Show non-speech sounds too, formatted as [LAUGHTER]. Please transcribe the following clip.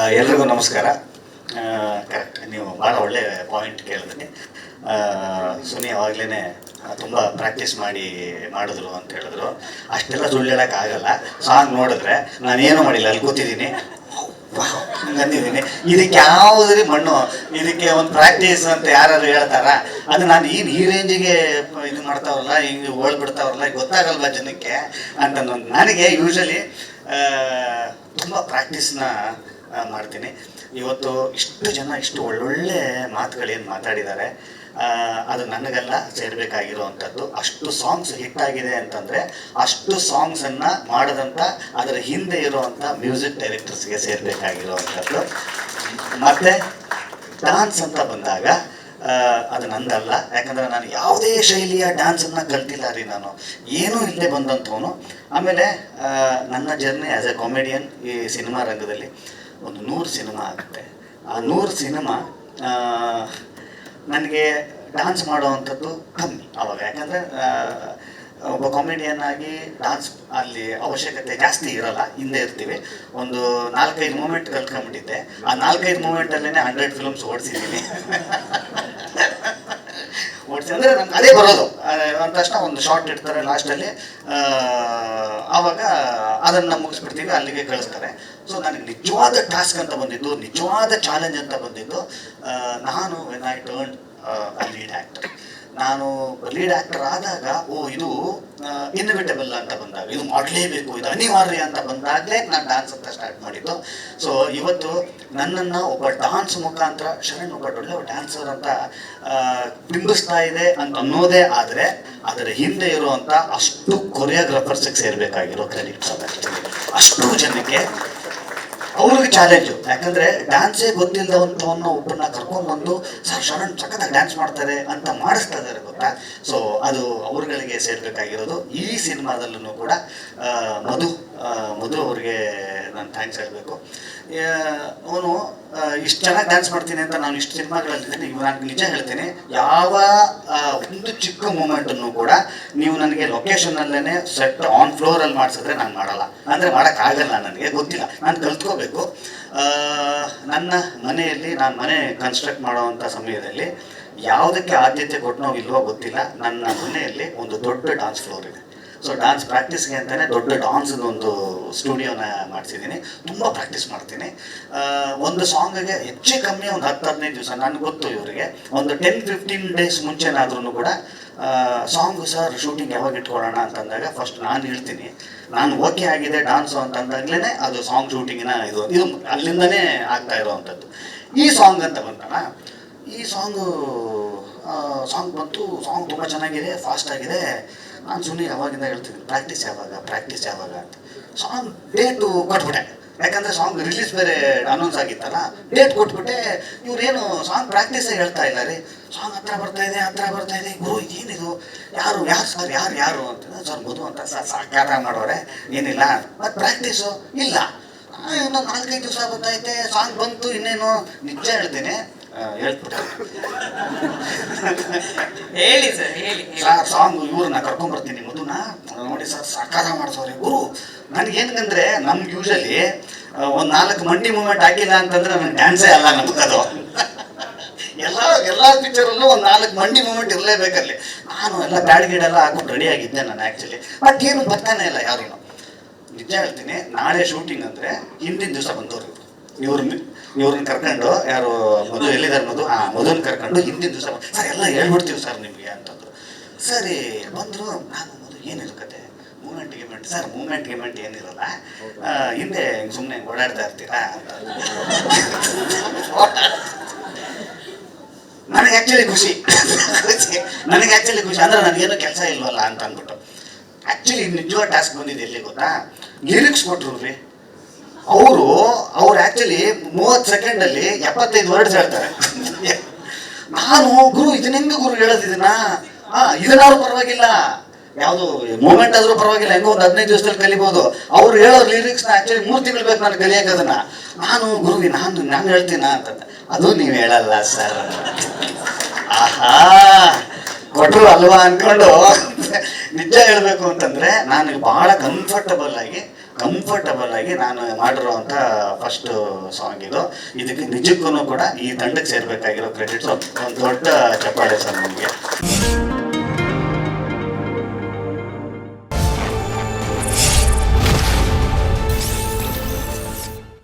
ಎಲ್ರಿಗೂ ನಮಸ್ಕಾರ. ಕರೆಕ್ಟ್ ನೀವು ಭಾಳ ಒಳ್ಳೆ ಪಾಯಿಂಟ್ ಕೇಳಿದ್ರಿ. ಸುನಿ ಅವಾಗಲೇ ತುಂಬ ಪ್ರಾಕ್ಟೀಸ್ ಮಾಡಿ ಮಾಡಿದ್ರು ಅಂತ ಹೇಳಿದ್ರು. ಅಷ್ಟೆಲ್ಲ ಸುಳ್ಳು ಆಗಲ್ಲ. ಸಾಂಗ್ ನೋಡಿದ್ರೆ ನಾನೇನು ಮಾಡಿಲ್ಲ, ಅಲ್ಲಿ ಕೂತಿದ್ದೀನಿ. ಅಂದಿದ್ದೀನಿ. ಇದಕ್ಕೆ ಯಾವುದ್ರಿ ಮಣ್ಣು? ಇದಕ್ಕೆ ಒಂದು ಪ್ರಾಕ್ಟೀಸ್ ಅಂತ ಯಾರು ಹೇಳ್ತಾರ? ಅದು ನಾನು ಏನು ಈ ರೇಂಜಿಗೆ ಇದು ಮಾಡ್ತಾವಲ್ಲ ಹಿಂಗೆ ಓಡ್ಬಿಡ್ತಾವ್ರಲ್ಲ ಗೊತ್ತಾಗಲ್ವಾ ಜನಕ್ಕೆ? ಅಂತ ನನ್- ನನಗೆ ಯೂಶಲಿ ತುಂಬ ಪ್ರಾಕ್ಟೀಸ್ನ ಮಾಡ್ತೀನಿ. ಇವತ್ತು ಇಷ್ಟು ಜನ, ಇಷ್ಟು ಒಳ್ಳೊಳ್ಳೆ ಮಾತುಗಳೇನು ಮಾತಾಡಿದ್ದಾರೆ ಅದು ನನಗೆಲ್ಲ, ಸೇರಬೇಕಾಗಿರುವಂಥದ್ದು. ಅಷ್ಟು ಸಾಂಗ್ಸ್ ಹಿಟ್ ಆಗಿದೆ ಅಂತಂದ್ರೆ, ಅಷ್ಟು ಸಾಂಗ್ಸನ್ನು ಮಾಡಿದಂಥ ಅದರ ಹಿಂದೆ ಇರುವಂಥ ಮ್ಯೂಸಿಕ್ ಡೈರೆಕ್ಟರ್ಸ್ಗೆ ಸೇರಬೇಕಾಗಿರುವಂಥದ್ದು. ಮತ್ತೆ ಡಾನ್ಸ್ ಅಂತ ಬಂದಾಗ ಅದು ನಂದಲ್ಲ. ಯಾಕಂದರೆ ನಾನು ಯಾವುದೇ ಶೈಲಿಯ ಡ್ಯಾನ್ಸನ್ನು ಕಲ್ತಿಲ್ಲ ರೀ ನಾನು. ಏನೂ ಇಲ್ಲದೆ ಬಂದಂಥವನು. ಆಮೇಲೆ ನನ್ನ ಜರ್ನಿ ಆ್ಯಸ್ ಎ ಕಾಮಿಡಿಯನ್ ಈ ಸಿನಿಮಾ ರಂಗದಲ್ಲಿ. ಒಂದು ನೂರು ಸಿನಿಮಾ ಆಗುತ್ತೆ. ಆ ನೂರು ಸಿನಿಮಾ ನನಗೆ ಡ್ಯಾನ್ಸ್ ಮಾಡುವಂಥದ್ದು ಕಮ್ಮಿ ಅವಾಗ. ಯಾಕಂದರೆ ಒಬ್ಬ ಕಾಮಿಡಿಯನ್ ಆಗಿ ಡಾನ್ಸ್ ಅಲ್ಲಿ ಅವಶ್ಯಕತೆ ಜಾಸ್ತಿ ಇರಲ್ಲ, ಹಿಂದೆ ಇರ್ತೀವಿ. ಒಂದು ನಾಲ್ಕೈದು ಮೂಮೆಂಟ್ ಕಲ್ತ್ಕೊಂಡ್ಬಿಟ್ಟಿದ್ದೆ ಆ ನಾಲ್ಕೈದು ಮೂಮೆಂಟಲ್ಲೇ ಹಂಡ್ರೆಡ್ ಫಿಲ್ಮ್ಸ್ ಓಡಿಸಿದ್ದೀನಿ. [LAUGHS] ಓಡಿಸಿ ಅಂದರೆ ನಮ್ಗೆ ಅದೇ ಬರೋದು. ಅಂದ ತಕ್ಷಣ ಒಂದು ಶಾರ್ಟ್ ಇಡ್ತಾರೆ ಲಾಸ್ಟಲ್ಲಿ ಆವಾಗ ಅದನ್ನು ಮುಗಿಸ್ಬಿಡ್ತೀವಿ, ಅಲ್ಲಿಗೆ ಕಳಿಸ್ತಾರೆ. ಸೊ ನನಗೆ ನಿಜವಾದ ಟಾಸ್ಕ್ ಅಂತ ಬಂದಿದ್ದು, ನಿಜವಾದ ಚಾಲೆಂಜ್ ಅಂತ ಬಂದಿದ್ದು ನಾನು when I turn lead actor ನಾನು ಲೀಡ್ ಆಕ್ಟರ್ ಆದಾಗ, ಓ, ಇದು ಇನ್ವಿಟಬಲ್ ಅಂತ ಬಂದಾಗ, ಇದು ಮಾಡಲೇಬೇಕು, ಇದು ಅನಿವಾರ್ಯ ಅಂತ ಬಂದಾಗಲೇ ನಾನು ಡಾನ್ಸ್ ಅಂತ ಸ್ಟಾರ್ಟ್ ಮಾಡಿದ್ದು. ಸೊ ಇವತ್ತು ನನ್ನನ್ನು ಒಬ್ಬ ಡಾನ್ಸ್ ಮುಖಾಂತರ, ಶರಣ್ ಒಬ್ಬ ಒಳ್ಳೆ ಡ್ಯಾನ್ಸರ್ ಅಂತ ಬಿಂಬಿಸ್ತಾ ಇದೆ ಅಂತ ಅನ್ನೋದೇ ಆದರೆ, ಅದರ ಹಿಂದೆ ಇರುವಂಥ ಅಷ್ಟು ಕೊರಿಯೋಗ್ರಾಫರ್ಸಿಗೆ ಸೇರಬೇಕಾಗಿರೋ ಕ್ರೆಡಿಟ್ಸ್ ಅಷ್ಟು ಜನಕ್ಕೆ ಚಾಲೆಂಜು ಯಾಕಂದ್ರೆ ಡ್ಯಾನ್ಸೇ ಗೊತ್ತಿಲ್ಲದವಂತವನ್ನ ಒಬ್ಬನ್ನ ಕರ್ಕೊಂಡ್ಬಂದು ಸರ್ ಶರಣ್ ಸಖತ್ತಾಗಿ ಡ್ಯಾನ್ಸ್ ಮಾಡ್ತಾರೆ ಅಂತ ಮಾಡಿಸ್ತಾ ಇದ್ದಾರೆ ಗೊತ್ತಾ? ಸೊ ಅದು ಅವ್ರಗಳಿಗೆ ಸೇರ್ಬೇಕಾಗಿರೋದು. ಈ ಸಿನಿಮಾದಲ್ಲೂ ಕೂಡ ಮಧು ಮಧು ಅವ್ರಿಗೆ ನಾನು ಥ್ಯಾಂಕ್ಸ್ ಹೇಳಬೇಕು. ಅವನು ಇಷ್ಟು ಚೆನ್ನಾಗಿ ಡ್ಯಾನ್ಸ್ ಮಾಡ್ತೀನಿ ಅಂತ ನಾನು ಇಷ್ಟು ಸಿನಿಮಾಗಳಲ್ಲಿ ನಾನು ನಿಜ ಹೇಳ್ತೀನಿ. ಯಾವ ಒಂದು ಚಿಕ್ಕ ಮೂಮೆಂಟನ್ನು ಕೂಡ ನೀವು ನನಗೆ ಲೊಕೇಶನಲ್ಲೇ ಸೆಟ್ ಆನ್ ಫ್ಲೋರಲ್ಲಿ ಮಾಡಿಸಿದ್ರೆ ನಾನು ಮಾಡಲ್ಲ. ಅಂದರೆ ಮಾಡೋಕ್ಕಾಗಲ್ಲ ನನಗೆ, ಗೊತ್ತಿಲ್ಲ. ನಾನು ಕಲ್ತ್ಕೋಬೇಕು. ನನ್ನ ಮನೆಯಲ್ಲಿ ನಾನು ಮನೆ ಕನ್ಸ್ಟ್ರಕ್ಟ್ ಮಾಡುವಂಥ ಸಮಯದಲ್ಲಿ ಯಾವುದಕ್ಕೆ ಆದ್ಯತೆ ಕೊಟ್ಟನೋ ಇಲ್ವೋ ಗೊತ್ತಿಲ್ಲ. ನನ್ನ ಮನೆಯಲ್ಲಿ ಒಂದು ದೊಡ್ಡ ಡಾನ್ಸ್ ಫ್ಲೋರ್ ಇದೆ. ಸೊ ಡಾನ್ಸ್ ಪ್ರಾಕ್ಟೀಸ್ಗೆ ಅಂತಲೇ ದೊಡ್ಡ ಡಾನ್ಸ್ ಒಂದು ಸ್ಟುಡಿಯೋನ ಮಾಡಿಸಿದ್ದೀನಿ ತುಂಬ ಪ್ರಾಕ್ಟೀಸ್ ಮಾಡ್ತೀನಿ. ಒಂದು ಸಾಂಗಿಗೆ ಹೆಚ್ಚು ಕಮ್ಮಿ ಒಂದು ಹತ್ತು ಹದಿನೈದು ದಿವಸ ನನಗೆ ಗೊತ್ತು ಇವರಿಗೆ. ಒಂದು ಟೆನ್ ಫಿಫ್ಟೀನ್ ಡೇಸ್ ಮುಂಚೆನಾದ್ರೂ ಕೂಡ ಸಾಂಗ್ ಸರ್ ಶೂಟಿಂಗ್ ಯಾವಾಗ ಇಟ್ಕೊಳ್ಳೋಣ ಅಂತಂದಾಗ ಫಸ್ಟ್ ನಾನು ಹೇಳ್ತೀನಿ. ನಾನು ಓಕೆ ಆಗಿದೆ ಡಾನ್ಸು ಅಂತಂದಾಗ್ಲೇ ಅದು ಸಾಂಗ್ ಶೂಟಿಂಗಿನ ಇದು ಇದು ಅಲ್ಲಿಂದನೇ ಆಗ್ತಾ ಇರೋವಂಥದ್ದು. ಈ ಸಾಂಗ್ ಅಂತ ಬಂತಣ ಈ ಸಾಂಗು ಸಾಂಗ್ ಬಂತು ಸಾಂಗ್ ತುಂಬ ಚೆನ್ನಾಗಿದೆ ಫಾಸ್ಟ್ ಆಗಿದೆ. ನಾನು ಸುಮ್ಮನೆ ಯಾವಾಗಿಂದ ಹೇಳ್ತೀನಿ ಪ್ರಾಕ್ಟೀಸ್ ಯಾವಾಗ ಪ್ರಾಕ್ಟೀಸ್ ಯಾವಾಗ ಅಂತ. ಸಾಂಗ್ ಡೇಟು ಕೊಟ್ಬಿಟ್ಟೆ. ಯಾಕಂದ್ರೆ ಸಾಂಗ್ ರಿಲೀಸ್ ಬೇರೆ ಅನೌನ್ಸ್ ಆಗಿತ್ತಲ್ಲ ಡೇಟ್ ಕೊಟ್ಬಿಟ್ಟೆ, ಇವ್ರೇನು ಸಾಂಗ್ ಪ್ರಾಕ್ಟೀಸ್ ಹೇಳ್ತಾ ಇಲ್ಲ ರೀ. ಸಾಂಗ್ ಹತ್ರ ಬರ್ತಾ ಇದೆ, ಹತ್ರ ಬರ್ತಾ ಇದೆ. ಗುರು, ಏನಿದು? ಯಾರು ಯಾರು ಸರ್ ಯಾರು ಯಾರು? ಅಂತ. ಸರ್ ಮಧು ಅಂತ ಸರ್ ಸಾಕಾರ ಮಾಡೋರೆ. ಏನಿಲ್ಲ ಮತ್ತು ಪ್ರಾಕ್ಟೀಸು ಇಲ್ಲ. ಇನ್ನೊಂದು ನಾಲ್ಕೈದು ದಿವಸ ಗೊತ್ತಾಯ್ತೆ ಸಾಂಗ್ ಬಂತು ಇನ್ನೇನು? ನಿಜ ಹೇಳ್ತೀನಿ. ಹೇಳಿ ಸರ್ ಹೇಳಿ. ಸರ್ ಸಾಂಗ್ ಇವ್ರನ್ನ ಕರ್ಕೊಂಬರ್ತೀನಿ ಮಧುನ. ನೋಡಿ ಸರ್ ಸಾಕಾರ ಮಾಡಿಸೋರಿ ಗುರು, ನನಗೇನಂದ್ರೆ ನಮ್ಗೆ ಯೂಶಲಿ ಒಂದು ನಾಲ್ಕು ಮಂಡಿ ಮೂಮೆಂಟ್ ಹಾಕಿಲ್ಲ ಅಂತಂದ್ರೆ ನನಗೆ ಡ್ಯಾನ್ಸೇ ಅಲ್ಲ ನಮ್ಗದು. ಎಲ್ಲ ಎಲ್ಲ ಪಿಕ್ಚರಲ್ಲೂ ಒಂದು ನಾಲ್ಕು ಮಂಡಿ ಮೂಮೆಂಟ್ ಇರಲೇಬೇಕಲ್ಲಿ. ನಾನು ಎಲ್ಲ ಬ್ಯಾಡ್ ಗೀಡೆಲ್ಲ ಹಾಕೊಂಡು ರೆಡಿ ಆಗಿದ್ದೆ ನಾನು ಆ್ಯಕ್ಚುಲಿ ಬಟ್ ಏನು ಬರ್ತಾನೆ ಇಲ್ಲ ಯಾರೂ ನಿಜ ಹೇಳ್ತೀನಿ, ನಾಳೆ ಶೂಟಿಂಗ್ ಅಂದರೆ ಹಿಂದಿನ ದಿವಸ ಬಂದವರು ಇವ್ರು ಇವ್ರನ್ನ ಕರ್ಕೊಂಡು ಯಾರು ಮಧು ಎಲ್ಲಿದ್ದಾರೆ ಮಧು? ಆ, ಮಧುನ ಕರ್ಕೊಂಡು ಹಿಂದಿನ ದಿವಸ ಸರ್, ಎಲ್ಲ ಹೇಳ್ಬಿಡ್ತೀವಿ ಸರ್ ನಿಮಗೆ ಅಂತಂದ್ರು. ಸರಿ, ಬಂದರು, ನಾನು ಮಧು ಏನಿಲ್ಲ ಕತೆ. ಮೂಮೆಂಟ್ ಗಿಮೆಂಟ್ ಸರ್ ಮೂಮೆಂಟ್ ಗಿಮೆಂಟ್ ಏನಿರಲ್ಲ. ಹಿಂದೆ ಸುಮ್ಮನೆ ಓಡಾಡ್ತಾ ಇರ್ತೀರಾ ನನಗೆ ಆ್ಯಕ್ಚುಲಿ ಖುಷಿ. ಖುಷಿ. ನನಗೆ ಆ್ಯಕ್ಚುಲಿ ಖುಷಿ. ಅಂದ್ರೆ ನನಗೇನು ಕೆಲಸ ಇಲ್ವಲ್ಲ ಅಂತ ಅಂದ್ಬಿಟ್ಟು. ಆ್ಯಕ್ಚುಲಿ ನಿಜವಾದ ಟಾಸ್ಕ್ ಬಂದಿದೆ ಎಲ್ಲಿ ಗೊತ್ತಾ? ಲಿರಿಕ್ಸ್ ಕೊಟ್ರು ರೀ ಅವರು, ಅವ್ರು ಆ್ಯಕ್ಚುಲಿ ಮೂವತ್ತು ಸೆಕೆಂಡಲ್ಲಿ ಎಪ್ಪತ್ತೈದು ವರ್ಡ್ಸ್ ಹೇಳ್ತಾರೆ. ನಾನು ಗುರು ಇದನ್ನ ಹೆಂಗ ಗುರು ಹೇಳೋದು ಇದನ್ನ? ಹಾ ಇದನ್ನಾದ್ರೂ ಪರವಾಗಿಲ್ಲ. ಯಾವುದು ಮೂಮೆಂಟ್ ಆದ್ರೂ ಪರವಾಗಿಲ್ಲ. ಹೆಂಗೋ ಒಂದು ಹದಿನೈದು ದಿವಸದಲ್ಲಿ ಕಲಿಬಹುದು ಅವ್ರು ಹೇಳೋ ಲಿರಿಕ್ಸ್ನ ಆಕ್ಚುಲಿ ಮೂರು ತಿಂಗಳು ಬೇಕು ನಾನು ಕಲಿಯಕ್ಕೆ ಅದನ್ನ. ನಾನು ಗುರುವಿ, ನಾನು ನಾನು ಹೇಳ್ತೀನ ಅಂತ ಅದು ನೀವು ಹೇಳಲ್ಲ ಸರ್ ಆಹಾ ಕೊಟ್ಟರು ಅಲ್ವಾ ಅನ್ಕೊಂಡು ನಿಜ ಹೇಳ್ಬೇಕು ಅಂತಂದ್ರೆ ನನಗೆ ಬಹಳ ಕಂಫರ್ಟಬಲ್ ಆಗಿ ಕಂಫರ್ಟಬಲ್ ಆಗಿ ನಾನು ಮಾಡಿರುವಂಥ ಫಸ್ಟ್ ಸಾಂಗ್ ಇದು. ಇದಕ್ಕೆ ನಿಜಕ್ಕೂ ಕೂಡ ಈ ತಂಡಕ್ಕೆ ಸೇರ್ಬೇಕಾಗಿರೋ ಕ್ರೆಡಿಟ್ಸ್ ಒಂದು ದೊಡ್ಡ ಚಪ್ಪಾಳೆ ಸರ್ ನಮಗೆ.